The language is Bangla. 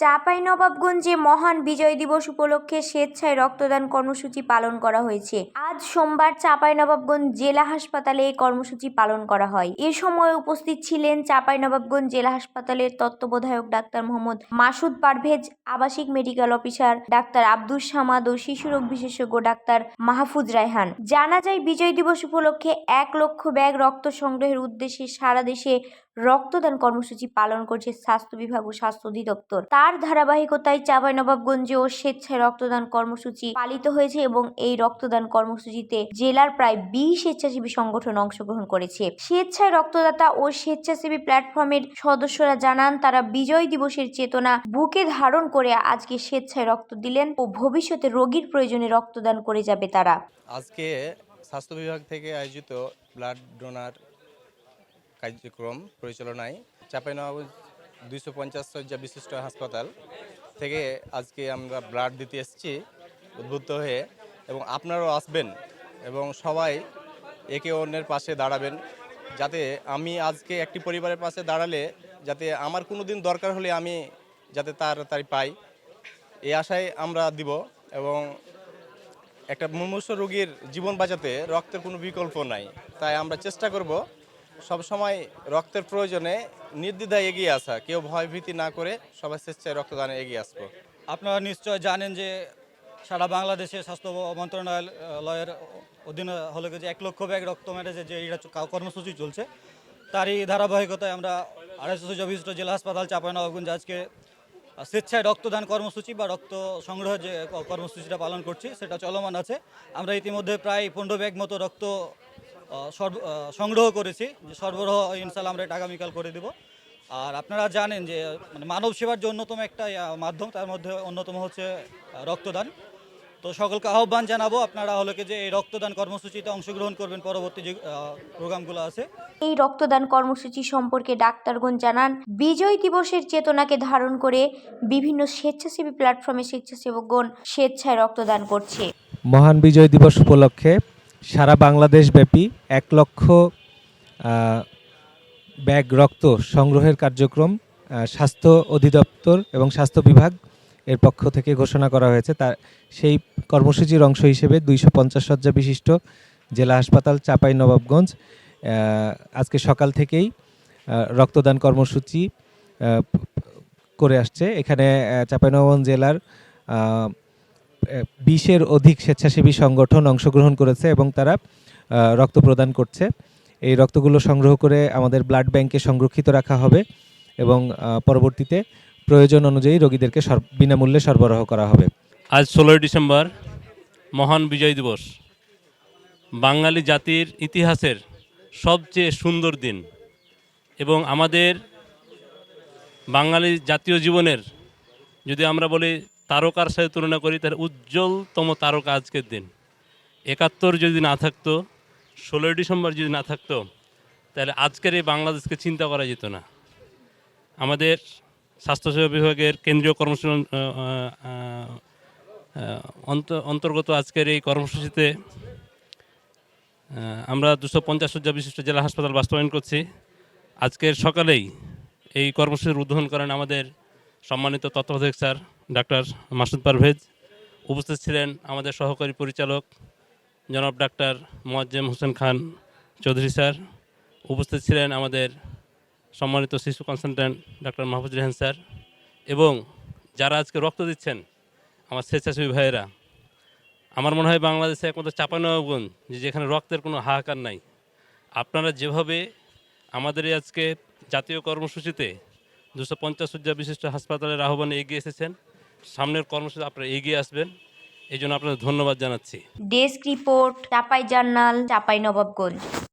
চাঁপাই নবাবগঞ্জে মহান বিজয় দিবস উপলক্ষে স্বেচ্ছায় রক্তদান কর্মসূচি পালন করা হয়েছে। আজ সোমবার চাঁপাই নবাবগঞ্জ জেলা হাসপাতালে এই কর্মসূচি পালন করা হয়। এ সময় উপস্থিত ছিলেন চাঁপাই নবাবগঞ্জ জেলা হাসপাতালের তত্ত্বাবধায়ক ডাক্তার মোহাম্মদ মাসুদ পারভেজ, আবাসিক মেডিকেল অফিসার ডাক্তার আব্দুস সামাদ ও শিশুরোগ বিশেষজ্ঞ ডাক্তার মাহফুজ রায়হান। জানা যায়, বিজয় দিবস উপলক্ষে এক লক্ষ ব্যাগ রক্ত সংগ্রহের উদ্দেশ্যে সারা দেশে রক্তদান কর্মসূচি পালন করছে স্বাস্থ্য বিভাগ ও স্বাস্থ্য অধিদপ্তর। তার ধারাবাহিকতায় চাঁপাইনবাবগঞ্জেও স্বেচ্ছায় রক্তদান কর্মসূচি পালিত হয়েছে এবং এই রক্তদান কর্মসূচিতে জেলার প্রায় বিশ স্বেচ্ছাসেবী সংগঠন অংশগ্রহণ করেছে। স্বেচ্ছায় রক্তদাতা ও স্বেচ্ছাসেবী প্ল্যাটফর্মের সদস্যরা জানান, তারা বিজয় দিবসের চেতনা বুকে ধারণ করে আজকে স্বেচ্ছায় রক্ত দিলেন ও ভবিষ্যতে রোগীর প্রয়োজনে রক্তদান করে যাবে তারা। আজকে স্বাস্থ্য বিভাগ থেকে আয়োজিত ব্লাড ডোনার কার্যক্রম পরিচালনায় চাঁপাইনবাবগঞ্জ দুইশো পঞ্চাশ শয্যা বিশিষ্ট হাসপাতাল থেকে আজকে আমরা ব্লাড দিতে এসেছি, উদ্বুদ্ধ হয়ে, এবং আপনারাও আসবেন এবং সবাই একে অন্যের পাশে দাঁড়াবেন যাতে আমি আজকে একটি পরিবারের পাশে দাঁড়ালে যাতে আমার কোনো দিন দরকার হলে আমি যাতে তাড়াতাড়ি পাই। এই আশায় আমরা দিব এবং একটা মুমূর্ষ রোগীর জীবন বাঁচাতে রক্তের কোনো বিকল্প নাই। তাই আমরা চেষ্টা করব সব সময় রক্তের প্রয়োজনে নির্দ্বিধায় এগিয়ে আসা, কেউ ভয়ভীতি না করে সবাই স্বেচ্ছায় রক্তদানে এগিয়ে আসব। আপনারা নিশ্চয় জানেন যে সারা বাংলাদেশে স্বাস্থ্য মন্ত্রণালয়ের অধীনে হলে যে এক লক্ষ ব্যাগ রক্ত মেরেছে, যে এটা কর্মসূচি চলছে, তারই ধারাবাহিকতায় আমরা আড়াইশো বিশিষ্ট জেলা হাসপাতাল চাঁপাইনবাবগঞ্জ আজকে স্বেচ্ছায় রক্তদান কর্মসূচি বা রক্ত সংগ্রহ যে কর্মসূচিটা পালন করছি, সেটা চলমান আছে। আমরা ইতিমধ্যে প্রায় পনেরো ব্যাগ মতো রক্ত সংগ্রহ করেছি যে সরবরাহ ইনশাল্লাহ আমরা এটা আগামীকাল করে দেব। আর আপনারা জানেন যে মানে মানব সেবার যে অন্যতম একটা মাধ্যম তার মধ্যে অন্যতম হচ্ছে রক্তদান। তো সকলকে আহ্বান জানাব আপনারা হলো কি যে এই রক্তদান কর্মসূচিতে অংশগ্রহণ করবেন পরবর্তী যে প্রোগ্রামগুলো আছে। এই রক্তদান কর্মসূচি সম্পর্কে ডাক্তারগণ জানান বিজয় দিবসের চেতনাকে ধারণ করে বিভিন্ন স্বেচ্ছাসেবী প্ল্যাটফর্মে স্বেচ্ছাসেবকগণ স্বেচ্ছায় রক্তদান করছে। মহান বিজয় দিবস উপলক্ষে সারা বাংলাদেশ ব্যাপী এক লক্ষ ব্যাগ রক্ত সংগ্রহের কার্যক্রম স্বাস্থ্য অধিদপ্তর এবং স্বাস্থ্য বিভাগ এর পক্ষ থেকে ঘোষণা করা হয়েছে। তার, সেই কর্মসূচির অংশ হিসেবে দুইশো পঞ্চাশ শয্যা বিশিষ্ট জেলা হাসপাতাল চাপাই নবাবগঞ্জ আজকে সকাল থেকেই রক্তদান কর্মসূচি করে আসছে। এখানে চাপাইনবাবগঞ্জ জেলার বিশের অধিক স্বেচ্ছাসেবী সংগঠন অংশগ্রহণ করেছে এবং তারা রক্ত প্রদান করছে। এই রক্তগুলো সংগ্রহ করে আমাদের ব্লাড ব্যাংকে সংরক্ষিত রাখা হবে এবং পরবর্তীতে প্রয়োজন অনুযায়ী রোগীদেরকে বিনামূল্যে সরবরাহ করা হবে। আজ ষোলোই ডিসেম্বর, মহান বিজয় দিবস। বাঙালি জাতির ইতিহাসের সবচেয়ে সুন্দর দিন এবং আমাদের বাঙালি জাতীয় জীবনের, যদি আমরা বলি তারকার সাথে তুলনা করি, তাহলে উজ্জ্বলতম তারকা আজকের দিন। একাত্তর যদি না থাকতো, ষোলোই ডিসেম্বর যদি না থাকতো, তাহলে আজকের এই বাংলাদেশকে চিন্তা করা যেত না। আমাদের স্বাস্থ্যসেবা বিভাগের কেন্দ্রীয় কর্মসূচি অন্তর্গত আজকের এই কর্মসূচিতে আমরা দুশো পঞ্চাশ শয্যা বিশিষ্ট জেলা হাসপাতাল বাস্তবায়ন করছি। আজকের সকালেই এই কর্মসূচির উদ্বোধন করেন আমাদের সম্মানিত তত্ত্বাবধায়ক স্যার ডাক্তার মাসুদ পারভেজ উপস্থিত ছিলেন আমাদের সহকারী পরিচালক জনাব ডাক্তার মোয়াজ্জেম হোসেন খান চৌধুরী স্যার। উপস্থিত ছিলেন আমাদের সম্মানিত শিশু কনসালট্যান্ট ডাক্তার মাহফুজ রেহান স্যার এবং যারা আজকে রক্ত দিচ্ছেন আমার স্বেচ্ছাসেবী ভাইয়েরা, আমার মনে হয় বাংলাদেশে একমাত্র চাপানবাবগঞ্জ যে যেখানে রক্তের কোনো হাহাকার নাই। আপনারা যেভাবে আমাদের আজকে জাতীয় কর্মসূচিতে দুশো পঞ্চাশ শয্যা বিশিষ্ট হাসপাতালের আহ্বানে এগিয়ে এসেছেন সামনের কর্মসূচি আপনারা এগিয়ে আসবেন। এই জন্য আপনাদের ধন্যবাদ জানাচ্ছি। Desk report, Chapai journal, Chapai Nawabganj.